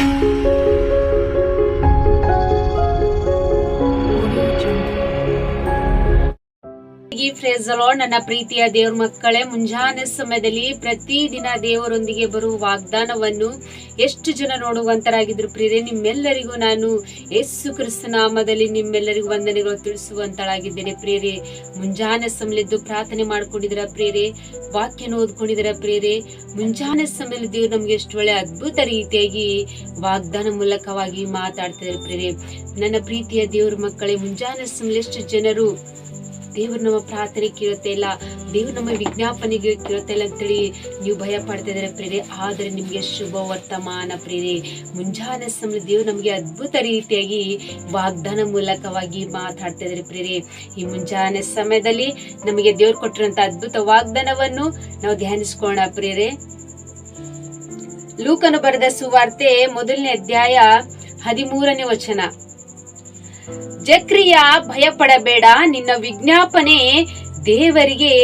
you phrase ಅಲಾಡ್ ನನ್ನ ಪ್ರೀತಿಯ ದೇವ್ರ ಮಕ್ಕಳೇ, ಮುಂಜಾನೆ ಸಮಯದಲ್ಲಿ ಪ್ರತಿದಿನ ದೇವರೊಂದಿಗೆ ಬರುವ ವಾಗ್ದಾನವನ್ನು ಎಷ್ಟು ಜನ ನೋಡುವಂತರಾಗಿದ್ರು ಪ್ರಿಯರೇ, ನಿಮ್ಮೆಲ್ಲರಿಗೂ ನಾನು ಯೇಸು ಕ್ರಿಸ್ತನಾಮದಲ್ಲಿ ನಿಮ್ಮೆಲ್ಲರಿಗೂ ವಂದನೆಗಳು ತಿಳಿಸುವಂತಳಾಗಿದ್ದೇನೆ ಪ್ರೇರೆ ಮುಂಜಾನೆ ಸಮಯದ್ದು ಪ್ರಾರ್ಥನೆ ಮಾಡ್ಕೊಂಡಿದ್ದೀರಾ ಪ್ರೇರೆ ವಾಕ್ಯನ ಓದ್ಕೊಂಡಿದ್ದೀರಾ ಪ್ರೇರೆ ಮುಂಜಾನೆ ಸಮಯದಲ್ಲಿ ದೇವ್ರು ನಮ್ಗೆ ಎಷ್ಟು ಒಳ್ಳೆ ಅದ್ಭುತ ರೀತಿಯಾಗಿ ವಾಗ್ದಾನ ಮೂಲಕವಾಗಿ ಮಾತಾಡ್ತಿದ್ದಾರೆ ಪ್ರೇರೆ ನನ್ನ ಪ್ರೀತಿಯ ದೇವ್ರ ಮಕ್ಕಳೇ, ಮುಂಜಾನೆ ಸಮಯದಲ್ಲಿ ಎಷ್ಟು ಜನರು ದೇವ್ರು ನಮ್ಮ ಪ್ರಾರ್ಥನೆ ಕೇಳುತ್ತೆ ಇಲ್ಲ, ದೇವ್ರ ನಮ್ಮ ವಿಜ್ಞಾಪನೆಗೆ ಕೇಳುತ್ತೆ ಇಲ್ಲ ಅಂತೇಳಿ ನೀವು ಭಯ ಪಡ್ತಾ ಇದ್ದಾರೆ ಪ್ರೇರೆ ಆದರೆ ನಿಮಗೆ ಶುಭ ವರ್ತಮಾನ ಪ್ರೇರೆ ಮುಂಜಾನೆ ಸಮಯ ದೇವ್ರು ನಮಗೆ ಅದ್ಭುತ ರೀತಿಯಾಗಿ ವಾಗ್ದಾನ ಮೂಲಕವಾಗಿ ಮಾತಾಡ್ತಾ ಇದ್ದಾರೆ ಪ್ರೇರೆ ಈ ಮುಂಜಾನೆ ಸಮಯದಲ್ಲಿ ನಮಗೆ ದೇವ್ರು ಕೊಟ್ಟಿರುವಂತ ಅದ್ಭುತ ವಾಗ್ದಾನವನ್ನು ನಾವು ಧ್ಯಾನಿಸ್ಕೋಣ ಪ್ರೇರೆ ಲೂಕನು ಬರೆದ ಸುವಾರ್ತೆ ಮೊದಲನೇ ಅಧ್ಯಾಯ ಹದಿಮೂರನೇ ವಚನ. ಜಕ್ರಿಯ ಭಯಪಡಬೇಡ, ನಿನ್ನ ವಿಜ್ಞಾಪನೆ ದೇವರಿಗೆ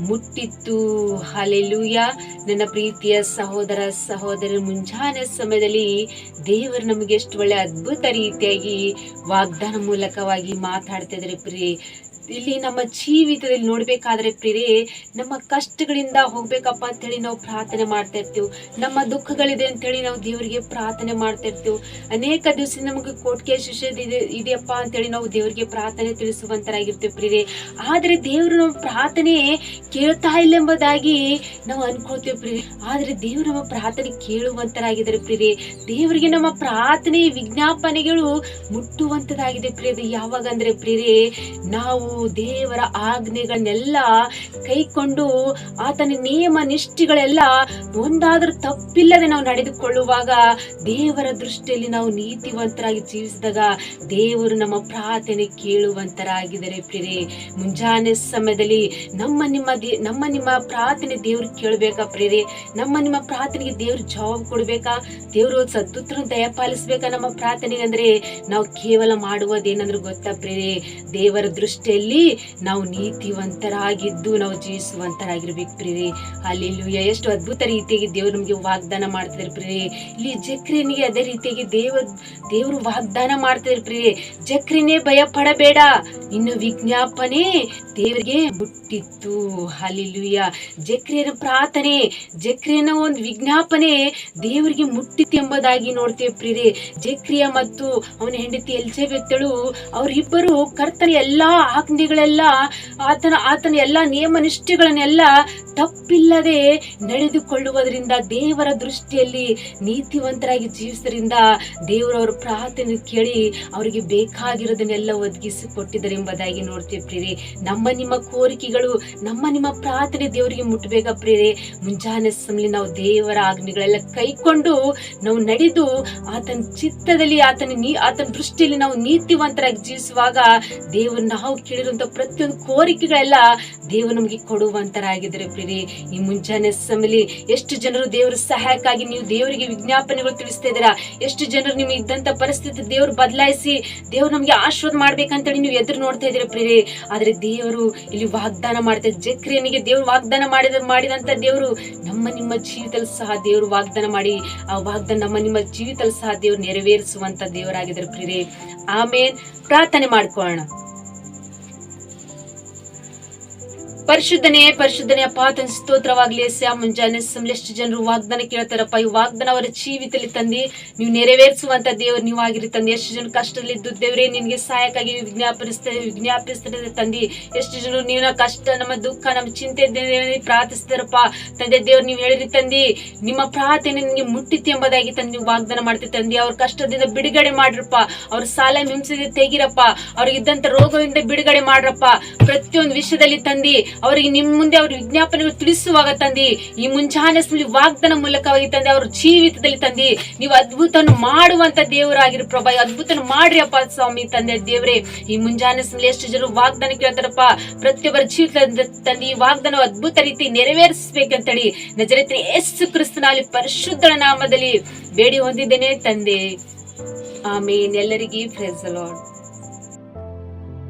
ಮುಟ್ಟಿತ್ತು. ಹಲೆಲುಯ ನನ್ನ ಪ್ರೀತಿಯ ಸಹೋದರ ಸಹೋದರಿ ಮುಂಜಾನೆ ಸಮಯದಲ್ಲಿ ದೇವರು ನಮಗೆ ಎಷ್ಟು ಒಳ್ಳೆ ಅದ್ಭುತ ರೀತಿಯಾಗಿ ವಾಗ್ದಾನ ಮೂಲಕವಾಗಿ ಮಾತಾಡ್ತಿದ್ರೆ ಪ್ರಿಯೆ. ಇಲ್ಲಿ ನಮ್ಮ ಜೀವಿತದಲ್ಲಿ ನೋಡ್ಬೇಕಾದ್ರೆ ಪ್ರಿಯರೇ, ನಮ್ಮ ಕಷ್ಟಗಳಿಂದ ಹೋಗ್ಬೇಕಪ್ಪ ಅಂತೇಳಿ ನಾವು ಪ್ರಾರ್ಥನೆ ಮಾಡ್ತಾ ಇರ್ತೀವಿ. ನಮ್ಮ ದುಃಖಗಳಿದೆ ಅಂತೇಳಿ ನಾವು ದೇವರಿಗೆ ಪ್ರಾರ್ಥನೆ ಮಾಡ್ತಾ ಇರ್ತೀವಿ. ಅನೇಕ ದಿವಸ ನಮಗೆ ಕೋಟ್ಕೆ ಶಿಷ್ಯ ಇದೆಯಪ್ಪ ಅಂತೇಳಿ ನಾವು ದೇವರಿಗೆ ಪ್ರಾರ್ಥನೆ ತಿಳಿಸುವಂತರಾಗಿರ್ತೀವಿ ಪ್ರಿಯರೇ. ಆದರೆ ದೇವರು ನಮ್ಮ ಪ್ರಾರ್ಥನೆ ಕೇಳ್ತಾ ಇಲ್ಲ ಎಂಬುದಾಗಿ ನಾವು ಅನ್ಕೊಳ್ತೇವೆ ಪ್ರಿಯರೇ. ಆದರೆ ದೇವರು ನಮ್ಮ ಪ್ರಾರ್ಥನೆ ಕೇಳುವಂತರಾಗಿದ್ದಾರೆ ಪ್ರಿಯರೇ. ದೇವರಿಗೆ ನಮ್ಮ ಪ್ರಾರ್ಥನೆ ವಿಜ್ಞಾಪನೆಗಳು ಮುಟ್ಟುವಂತದಾಗಿದೆ ಪ್ರಿಯರೇ. ಯಾವಾಗ ಅಂದ್ರೆ ನಾವು ದೇವರ ಆಜ್ಞೆಗಳನ್ನೆಲ್ಲ ಕೈಕೊಂಡು ಆತನ ನಿಯಮ ನಿಷ್ಠೆಗಳೆಲ್ಲ ಒಂದಾದ್ರೂ ತಪ್ಪಿಲ್ಲದೆ ನಾವು ನಡೆದುಕೊಳ್ಳುವಾಗ ದೇವರ ದೃಷ್ಟಿಯಲ್ಲಿ ನಾವು ನೀತಿವಂತರಾಗಿ ಜೀವಿಸಿದಾಗ ದೇವರು ನಮ್ಮ ಪ್ರಾರ್ಥನೆ ಕೇಳುವಂತರಾಗಿದ್ದಾರೆ ಪ್ರಿಯರೇ. ಮುಂಜಾನೆ ಸಮಯದಲ್ಲಿ ನಮ್ಮ ನಿಮ್ಮ ನಮ್ಮ ನಿಮ್ಮ ಪ್ರಾರ್ಥನೆ ದೇವ್ರಿಗೆ ಕೇಳಬೇಕಾ ಪ್ರಿಯರೇ? ನಮ್ಮ ನಿಮ್ಮ ಪ್ರಾರ್ಥನೆಗೆ ದೇವ್ರ ಜವಾಬ್ ಕೊಡ್ಬೇಕಾ? ದೇವರು ಸದ್ದುತ್ರ ದಯಪಾಲಿಸ್ಬೇಕಾ ನಮ್ಮ ಪ್ರಾರ್ಥನೆಗೆ? ಅಂದ್ರೆ ನಾವು ಕೇವಲ ಮಾಡುವುದೇನಂದ್ರೆ ಗೊತ್ತಾ ಪ್ರಿಯರೇ? ದೇವರ ದೃಷ್ಟಿಯಲ್ಲಿ ನಾವು ನೀತಿವಂತರಾಗಿದ್ದು, ನಾವು ಜೀವಿಸುವಂತರಾಗಿರ್ಬೇಕು ಪ್ರೀರಿ ಅಲ್ಲಿ ಎಷ್ಟು ಅದ್ಭುತ ರೀತಿಯಾಗಿ ದೇವರು ನಮಗೆ ವಾಗ್ದಾನ ಮಾಡ್ತಿದ್ರು ಪ್ರೀರಿ ಇಲ್ಲಿ ಜಕ್ರಿನಿಗೆ ಅದೇ ರೀತಿಯಾಗಿ ದೇವ, ದೇವರು ವಾಗ್ದಾನ ಮಾಡ್ತಿದ್ರು ಪ್ರೀರಿ ಜಕ್ರಿನೇ ಭಯ ಪಡಬೇಡ ನಿನ್ನ ವಿಜ್ಞಾಪನೆ ದೇವರಿಗೆ ಮುಟ್ಟಿತ್ತು ಅಲ್ಲಿಲ್ಲುಯ್ಯ ಜಕ್ರಿಯನ ಪ್ರಾರ್ಥನೆ ಜಕ್ರಿಯನ ಒಂದು ವಿಜ್ಞಾಪನೆ ದೇವರಿಗೆ ಮುಟ್ಟಿತ್ತು ಎಂಬುದಾಗಿ ನೋಡ್ತೇವೆ ಪ್ರೀರಿ ಜಕ್ರಿಯ ಮತ್ತು ಅವನ ಹೆಂಡತಿ ಎಲ್ಜೆಬೆತ್ತಳು, ಅವರಿಬ್ಬರು ಕರ್ತನ ಎಲ್ಲಾ ಆಜ್ಞೆಗಳೆಲ್ಲ ಆತನ ಆತನ ಎಲ್ಲಾ ನಿಯಮ ನಿಷ್ಠೆಗಳನ್ನೆಲ್ಲ ತಪ್ಪಿಲ್ಲದೆ ನಡೆದುಕೊಳ್ಳುವುದರಿಂದ ದೇವರ ದೃಷ್ಟಿಯಲ್ಲಿ ನೀತಿವಂತರಾಗಿ ಜೀವಿಸೋದ್ರಿಂದ ದೇವರವರ ಪ್ರಾರ್ಥನೆ ಕೇಳಿ ಅವರಿಗೆ ಬೇಕಾಗಿರೋದನ್ನೆಲ್ಲ ಒದಗಿಸಿ ಕೊಟ್ಟಿದ್ದಾರೆ ಎಂಬುದಾಗಿ ನೋಡ್ತೀವಿ ಪ್ರೀರಿ ನಮ್ಮ ನಿಮ್ಮ ಕೋರಿಕೆಗಳು, ನಮ್ಮ ನಿಮ್ಮ ಪ್ರಾರ್ಥನೆ ದೇವರಿಗೆ ಮುಟ್ಟಬೇಕ ಪ್ರೀರಿ ಮುಂಜಾನೆ ಸಮಯ ನಾವು ದೇವರ ಆಗ್ನಿಗಳೆಲ್ಲ ಕೈಕೊಂಡು ನಾವು ನಡೆದು ಆತನ ಚಿತ್ತದಲ್ಲಿ, ಆತನ ನೀ, ಆತನ ದೃಷ್ಟಿಯಲ್ಲಿ ನಾವು ನೀತಿವಂತರಾಗಿ ಜೀವಿಸುವಾಗ ದೇವರು ನಾವು ಕೇಳಿರುವಂತ ಪ್ರತಿಯೊಂದು ಕೋರಿಕೆಗಳೆಲ್ಲ ದೇವರು ನಮಗೆ ಕೊಡುವಂತರಾಗಿದ್ದಾರೆ ಪ್ರಿಯರೇ ಈ ಮುಂಜಾನೆ ಸಮಲಿ ಎಷ್ಟು ಜನರು ದೇವರ ಸಹಾಯಕ್ಕಾಗಿ ನೀವು ದೇವರಿಗೆ ವಿಜ್ಞಾಪನೆಗಳು ತಿಳಿಸ್ತಾ ಇದ್ದೀರಾ? ಎಷ್ಟು ಜನರು ನಿಮಗೆ ಇದ್ದಂತ ಪರಿಸ್ಥಿತಿ ದೇವರು ಬದಲಾಯಿಸಿ ದೇವರು ನಮಗೆ ಆಶೀರ್ವಾದ ಮಾಡ್ಬೇಕಂತೇಳಿ ನೀವು ಎದುರು ನೋಡ್ತಾ ಇದ್ದೀರಾ ಪ್ರೇರಿ ಆದ್ರೆ ದೇವರು ಇಲ್ಲಿ ವಾಗ್ದಾನ ಮಾಡ್ತಾ ಜಕ್ರಿಯನಿಗೆ ದೇವರು ವಾಗ್ದಾನ ಮಾಡಿದ ಮಾಡಿದಂತ ದೇವರು ನಮ್ಮ ನಿಮ್ಮ ಜೀವಿತದಲ್ಲಿ ಸಹ ದೇವರು ವಾಗ್ದಾನ ಮಾಡಿ, ಆ ವಾಗ್ದಾನ ನಮ್ಮ ನಿಮ್ಮ ಜೀವಿತದಲ್ಲಿ ಸಹ ದೇವರು ನೆರವೇರಿಸುವಂತ ದೇವರಾಗಿದ್ದಾರೆ ಪ್ರೇರಿ ಆಮೇಲೆ ಪ್ರಾರ್ಥನೆ ಮಾಡ್ಕೊಳ್ಳೋಣ. ಪರಿಶುದ್ಧನೇ ಪರಿಶುದ್ಧನೇ ಅಪ್ಪ ತನ್ನ ಸ್ತೋತ್ರವಾಗ್ಲಿ ಸ್ಯಾ ಮುಂಜಾನೆ ಸಮಯ ಎಷ್ಟು ಜನರು ವಾಗ್ದಾನ ಕೇಳ್ತಾರಪ್ಪ ಈ ವಾಗ್ದಾನ ಅವರ ಜೀವಿತದಲ್ಲಿ ತಂದಿ, ನೀವು ನೆರವೇರಿಸುವಂತ ದೇವರು ನೀವು ಆಗಿರಿ ತಂದೆ. ಎಷ್ಟು ಜನ ಕಷ್ಟದಲ್ಲಿ ಇದ್ದು ದೇವರೇ, ನಿನಗೆ ಸಹಾಯಕ್ಕಾಗಿ ವಿಜ್ಞಾಪಿಸ್ತೇವೆ ವಿಜ್ಞಾಪಿಸ್ತಾರೆ ತಂದಿ. ಎಷ್ಟು ಜನರು ನೀವು ಕಷ್ಟ, ನಮ್ಮ ದುಃಖ, ನಮ್ಮ ಚಿಂತೆ ಪ್ರಾರ್ಥಿಸ್ತಾರಪ್ಪ. ತಂದೆ, ದೇವ್ರು ನೀವು ಹೇಳಿರಿ ತಂದಿ, ನಿಮ್ಮ ಪ್ರಾರ್ಥನೆ ನಿಮಗೆ ಮುಟ್ಟಿತ್ತು ಎಂಬುದಾಗಿ ತಂದು ನೀವು ವಾಗ್ದಾನ ಮಾಡ್ತೀವಿ ತಂದಿ. ಅವ್ರ ಕಷ್ಟದಿಂದ ಬಿಡುಗಡೆ ಮಾಡ್ರಪ್ಪ. ಅವ್ರ ಸಾಲ ಹಿಂಸೆ ತೆಗಿರಪ್ಪ. ಅವ್ರಿಗಿದ್ದಂತ ರೋಗದಿಂದ ಬಿಡುಗಡೆ ಮಾಡ್ರಪ್ಪ. ಪ್ರತಿಯೊಂದು ವಿಷಯದಲ್ಲಿ ತಂದಿ ಅವರಿಗೆ ನಿಮ್ಮ ಮುಂದೆ ಅವರು ವಿಜ್ಞಾಪನೆಗಳು ತಿಳಿಸುವಾಗ ತಂದಿ, ಈ ಮುಂಜಾನೆ ವಾಗ್ದನ ವಾಗ್ದಾನ ಮೂಲಕವಾಗಿ ತಂದೆ, ಅವ್ರ ಜೀವಿತದಲ್ಲಿ ತಂದಿ, ನೀವು ಅದ್ಭುತವನ್ನು ಮಾಡುವಂತ ದೇವರಾಗಿರು ಪ್ರಭಾ ಅದ್ಭುತ ಅದ್ಭುತನ ಮಾಡ್ರಿ ಅಪ್ಪ ಸ್ವಾಮಿ ತಂದೆ ದೇವರೇ. ಈ ಮುಂಜಾನೆ ಸಮಯ ಎಷ್ಟು ಜನರು ವಾಗ್ದಾನ ಕೇಳ್ತಾರಪ್ಪ, ಪ್ರತಿಯೊಬ್ಬರ ಜೀವಿತ ತಂದಿ, ಈ ವಾಗ್ದಾನ ಅದ್ಭುತ ರೀತಿ ನೆರವೇರಿಸಬೇಕಂತೇಳಿ ನಜರೇತ್ರಿ ಯೇಸು ಕ್ರಿಸ್ತನಲ್ಲಿ ಪರಿಶುದ್ಧ ನಾಮದಲ್ಲಿ ಬೇಡಿ ಹೊಂದಿದ್ದೇನೆ ತಂದೆ. ಆಮೇನ್. ಎಲ್ಲರಿಗೂ ಫ್ರೆಸ್ ಲಾರ್ಡ್